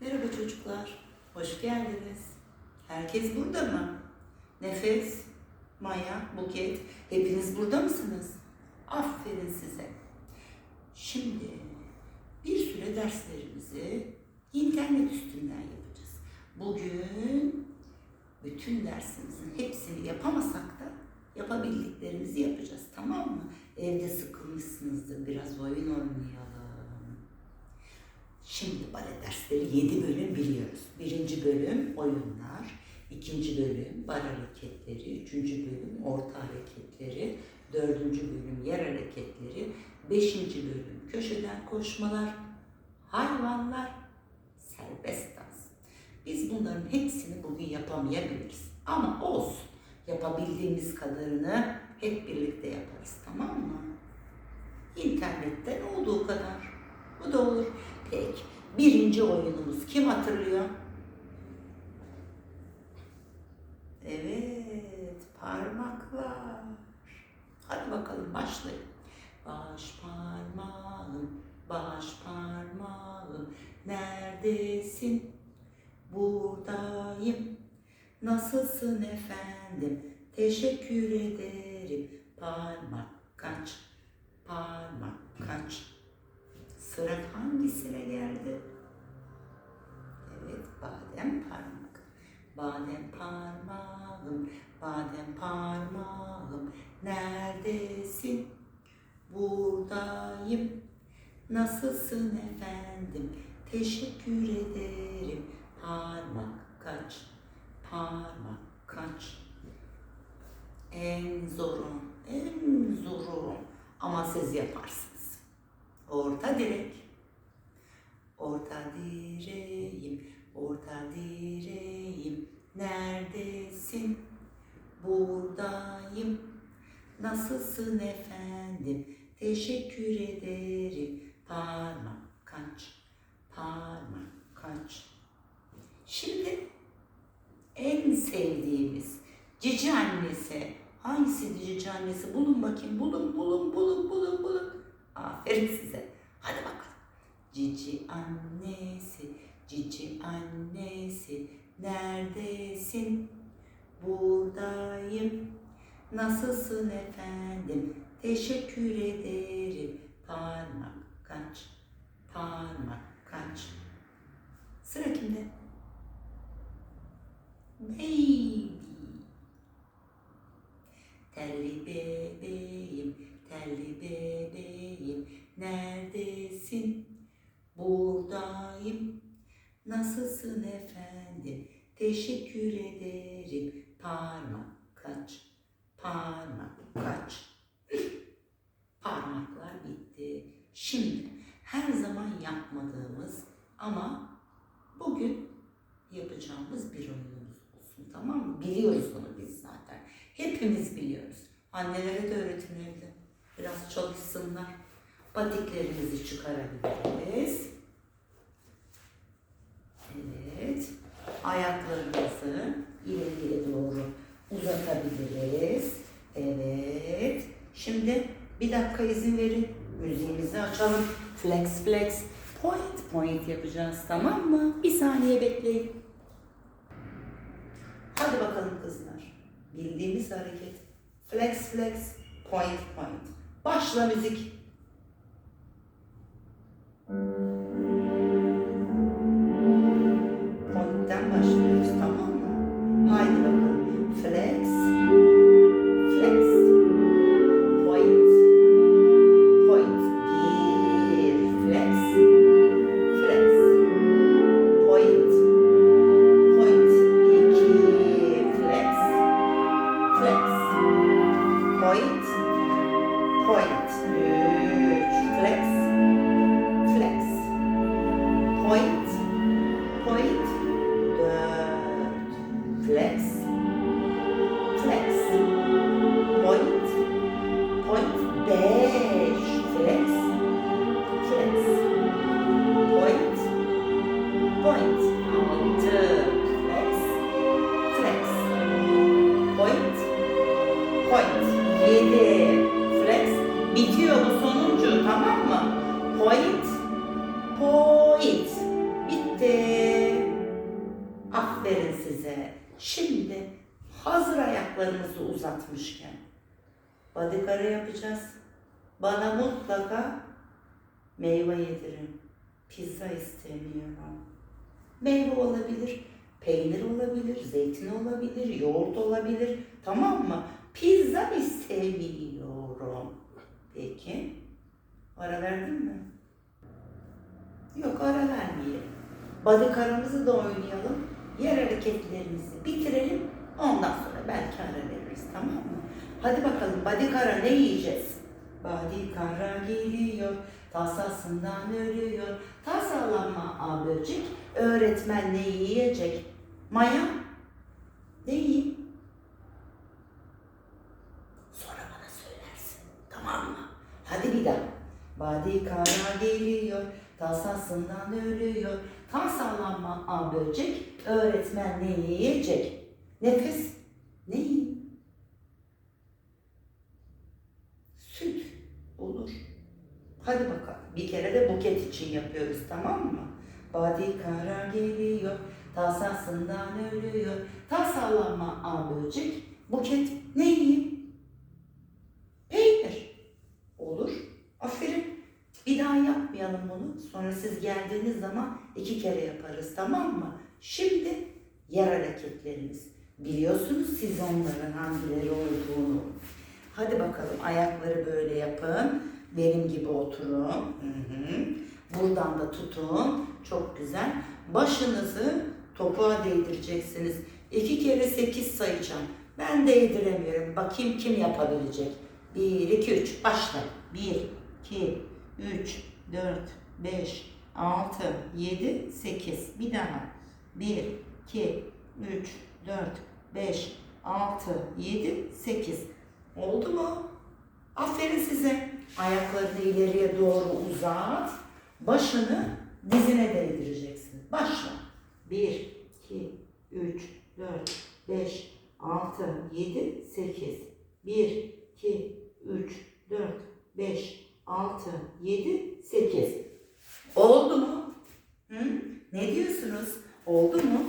Merhaba çocuklar, hoş geldiniz. Herkes burada mı? Nefes, Maya, Buket, hepiniz burada mısınız? Aferin size. Şimdi bir süre derslerimizi internet üstünden yapacağız. Bugün bütün dersimizin hepsini yapamasak da yapabildiklerimizi yapacağız, tamam mı? Evde sıkılmışsınızdır, biraz oyun oynayalım. Şimdi bale dersleri 7 bölüm biliyoruz. Birinci bölüm oyunlar, ikinci bölüm bar hareketleri, üçüncü bölüm orta hareketleri, dördüncü bölüm yer hareketleri, beşinci bölüm köşeden koşmalar, hayvanlar, serbest dans. Biz bunların hepsini bugün yapamayabiliriz. Ama olsun. Yapabildiğimiz kadarını hep birlikte yaparız tamam mı? İnternetten olduğu kadar. Bu da olur. Peki. Birinci oyunumuz kim hatırlıyor? Evet. Parmaklar. Hadi bakalım başlayın. Baş parmağım, baş parmağım. Neredesin? Buradayım. Nasılsın efendim? Teşekkür ederim. Parmak kaç, parmak kaç. Sıra hangisine geldi? Evet, badem parmak. Badem parmağım, badem parmağım. Neredesin? Buradayım. Nasılsın efendim? Teşekkür ederim. Parmak kaç, parmak kaç. En zoru, en zoru. Ama siz yaparsınız. Orta direk. Orta direğim, orta direğim. Neredesin? Buradayım. Nasılsın efendim? Teşekkür ederim. Parmak kaç, parmak kaç. Şimdi en sevdiğimiz cici annesi. Hangisi cici annesi? Bulun bakayım. Bulun, bulun, bulun, bulun, bulun. Aferin size. Hadi bakalım. Cici annesi, cici annesi, neredesin? Buradayım. Nasılsın efendim? Teşekkür ederim. Parmak kaç, parmak kaç. Sıra kimde? Baby. Telli bebeğim, telli bebeğim, neredesin? Buradayım. Nasılsın efendim? Teşekkür ederim. Parmak kaç, parmak kaç. Parmaklar bitti. Şimdi her zaman yapmadığımız ama bugün yapacağımız bir oyunumuz olsun tamam mı? Biliyoruz bunu biz zaten. Hepimiz biliyoruz. Annelere de öğretin evde. Biraz çalışsınlar. Patiklerimizi çıkarabiliriz. Evet. Ayaklarımızı ileriye doğru uzatabiliriz. Evet. Şimdi bir dakika izin verin. Müziğimizi açalım. Flex flex. Point point yapacağız tamam mı? Bir saniye bekleyin. Hadi bakalım kızlar. Bildiğimiz hareket. Flex flex. Point point. Başla müzik. Flex. Ayaklarımızı uzatmışken bodyguard yapacağız. Bana mutlaka meyve yedirin. Pizza istemiyorum. Meyve olabilir, peynir olabilir, zeytin olabilir, yoğurt olabilir. Tamam mı? Pizza istemiyorum. Peki. Ara verdin mi? Yok ara vermeyelim. Body karamızı da oynayalım. Yer hareketlerimizi bitirelim. Ondan sonra belki ara veririz tamam mı? Hadi bakalım body kara ne yiyeceğiz? Body kara geliyor, tasasından ölüyor. Tasalanma a böcek, öğretmen ne yiyecek? Maya, ne yiyeyim? Sonra bana söylersin. Tamam mı? Hadi bir daha. Badi kara geliyor, tasasından ölüyor. Tasalanma a böcek, öğretmen ne yiyecek? Nefes, ne yiyeyim? Süt olur. Hadi bakalım. Bir kere de buket için yapıyoruz tamam mı? Badi kara geliyor, tasasından ölüyor. Tasalanma a böcek, buket ne yiyeyim? Peynir. Olur. Aferin. Bir daha yapmayalım bunu. Sonra siz geldiğiniz zaman iki kere yaparız tamam mı? Şimdi yer hareketlerimiz. Biliyorsunuz siz onların hangileri olduğunu. Hadi bakalım ayakları böyle yapın. Benim gibi oturun. Hı hı. Buradan da tutun. Çok güzel. Başınızı topuğa değdireceksiniz. İki kere sekiz sayacağım. Ben değdiremiyorum. Bakayım kim yapabilecek. Bir, iki, üç. Başla. Bir, iki, üç, dört, beş, altı, yedi, sekiz. Bir daha. Bir, iki, üç, dört, beş, altı, yedi, sekiz. Oldu mu? Aferin size. Ayaklarını ileriye doğru uzat. Başını dizine değdireceksin. Başla. 1, 2, 3, 4, 5, 6, 7, 8. 1, 2, 3, 4, 5, 6, 7, 8. Oldu mu? Hı? Ne diyorsunuz? Oldu mu?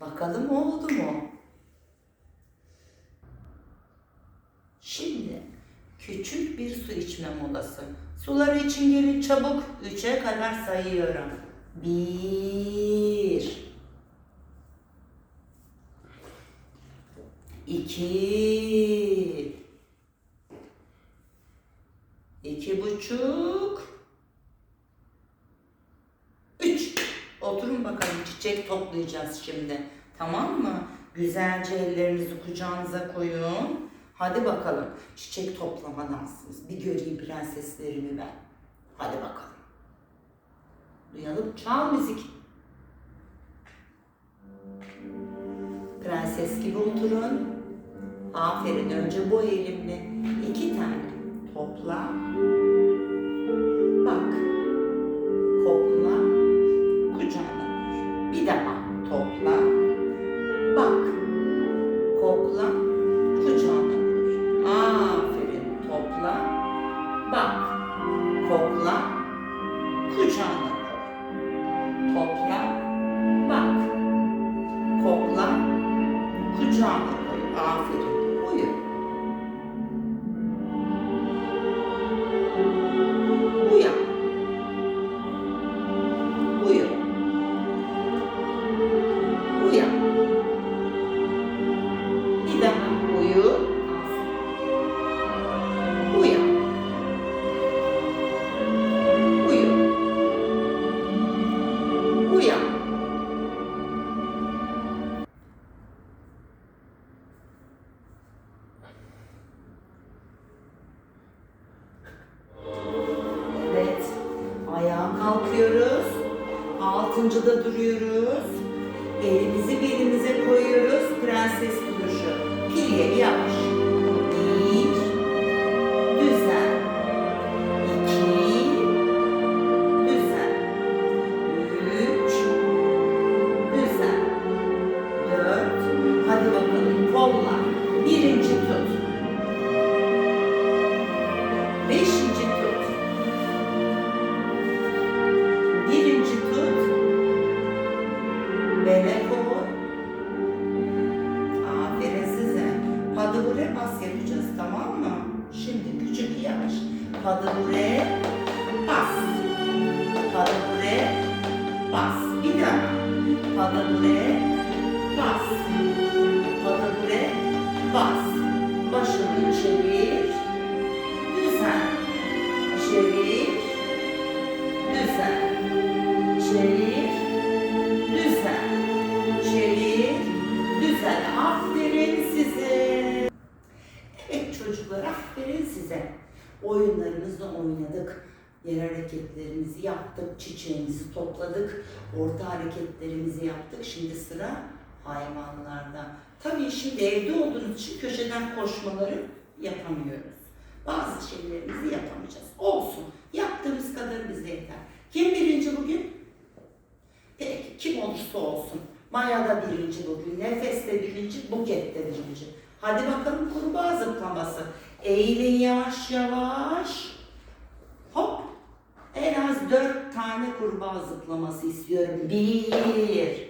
Bakalım oldu mu? Şimdi küçük bir su içme molası. Suları için gelin çabuk. Üçe kadar sayıyorum. Bir. İki. İki buçuk. Üç. Oturun bakalım çiçek toplayacağız şimdi. Tamam mı? Güzelce ellerinizi kucağınıza koyun. Hadi bakalım çiçek toplama dansımız. Bir göreyim prenseslerimi ben. Hadi bakalım. Duyalım. Çal müzik. Prenses gibi oturun. Aferin. Önce bu elimle iki tane topla. popular hareketlerimizi yaptık. Çiçeğimizi topladık. Orta hareketlerimizi yaptık. Şimdi sıra hayvanlarda. Tabii şimdi evde olduğunuz için köşeden koşmaları yapamıyoruz. Bazı şeylerimizi yapamayacağız. Olsun. Yaptığımız kadar bize yeter. Kim birinci bugün? Peki kim olursa olsun. Maya da birinci bugün, Nefes de birinci, Buket de birinci. Hadi bakalım kurbağa zıplaması. Eğilin yavaş yavaş. Hop. En az dört tane kurbağa zıplaması istiyorum. Bir.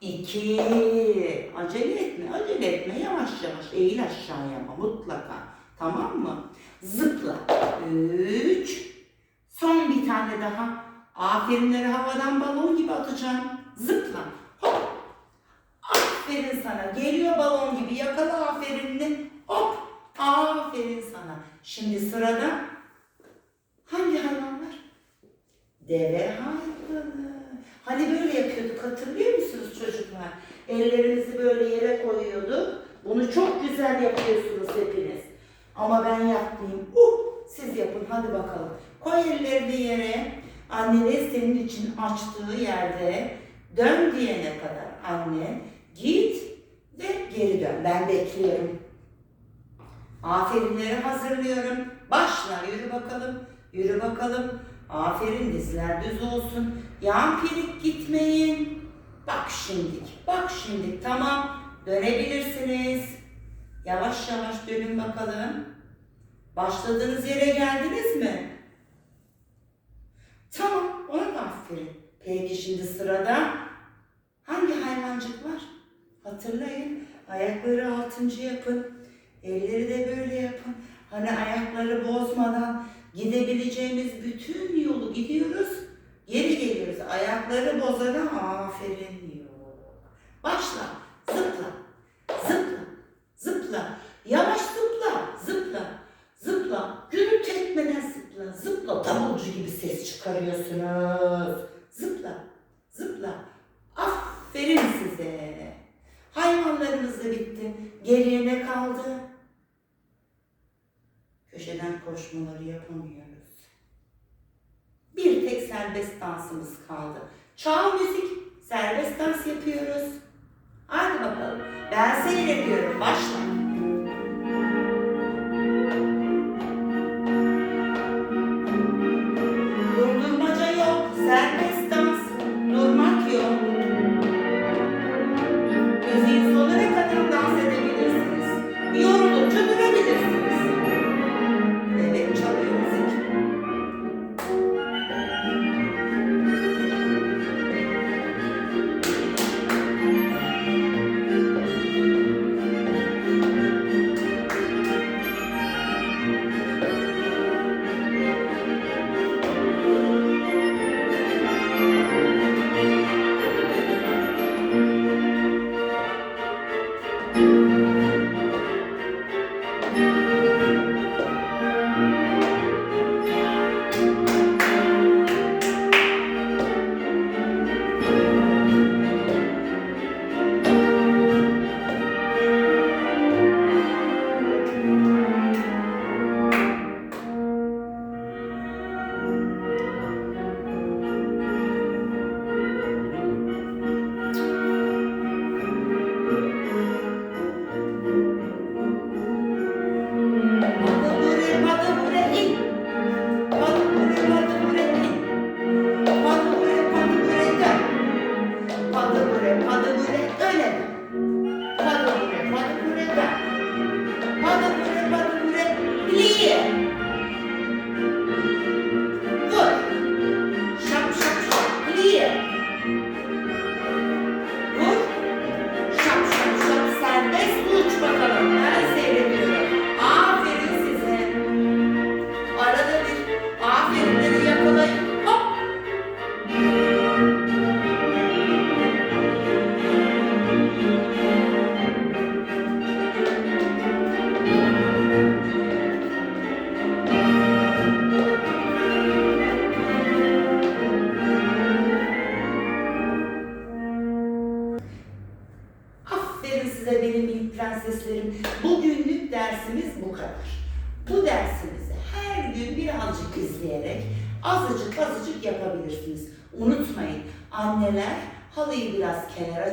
İki. Acele etme, acele etme. Yavaş yavaş eğil aşağıya ama mutlaka. Tamam mı? Zıpla. Üç. Son bir tane daha. Aferinleri havadan balon gibi atacağım. Zıpla. Hop. Aferin sana. Geliyor balon gibi. Yakala aferinini. Hop. Aferin sana. Şimdi sırada hangi hayvan var? Deve hayvanı. Hani böyle yapıyorduk hatırlıyor musunuz çocuklar? Ellerimizi böyle yere koyuyorduk. Bunu çok güzel yapıyorsunuz hepiniz. Ama ben yapmayayım. Uh, siz yapın hadi bakalım. Koy ellerini yere. Annenin senin için açtığı yerde dön diyene kadar anne git ve geri dön. Ben bekliyorum. Aferinleri hazırlıyorum. Başla yürü bakalım. Yürü bakalım. Aferin dizler düz olsun. Yan pirik gitmeyin. Bak şimdik. Bak şimdi. Tamam. Dönebilirsiniz. Yavaş yavaş dönün bakalım. Başladığınız yere geldiniz mi? Tamam. Ona da aferin. Peki şimdi sırada hangi hayvancık var? Hatırlayın. Ayakları altıncı yapın. Elleri de böyle yapın. Hani ayakları bozmadan gidebileceğimiz bütün yolu gidiyoruz. Geri geliyoruz. Ayakları bozana aferin yok. Başla. Zıpla. Zıpla. Zıpla. Yavaş zıpla. Zıpla. Zıpla. Gürültü etmeden zıpla. Zıpla. Davulcu gibi ses çıkarıyorsunuz. Zıpla. Zıpla. Aferin size. Hayvanlarımız da bitti. Geriye ne kaldı? Koşmaları yapamıyoruz. Bir tek serbest dansımız kaldı. Çal müzik, serbest dans yapıyoruz. Hadi bakalım. Ben seyrediyorum. Başla.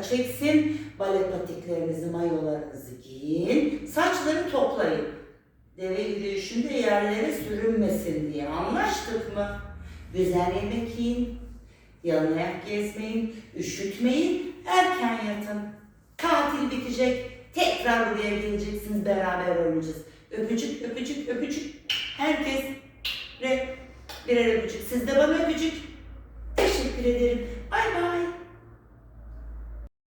Çeksin, bale patiklerinizi, mayolarınızı giyin, saçları toplayın. Deve yürüyüşünde yerlere sürünmesin diye anlaştık mı? Güzel yemek yiyin, yalın ayak gezmeyin, üşütmeyin, erken yatın. Tatil bitecek, tekrar buraya geleceksiniz, beraber oynayacağız. Öpücük, öpücük, öpücük. Herkes birer öpücük. Siz de bana öpücük. Teşekkür ederim. Bay bay.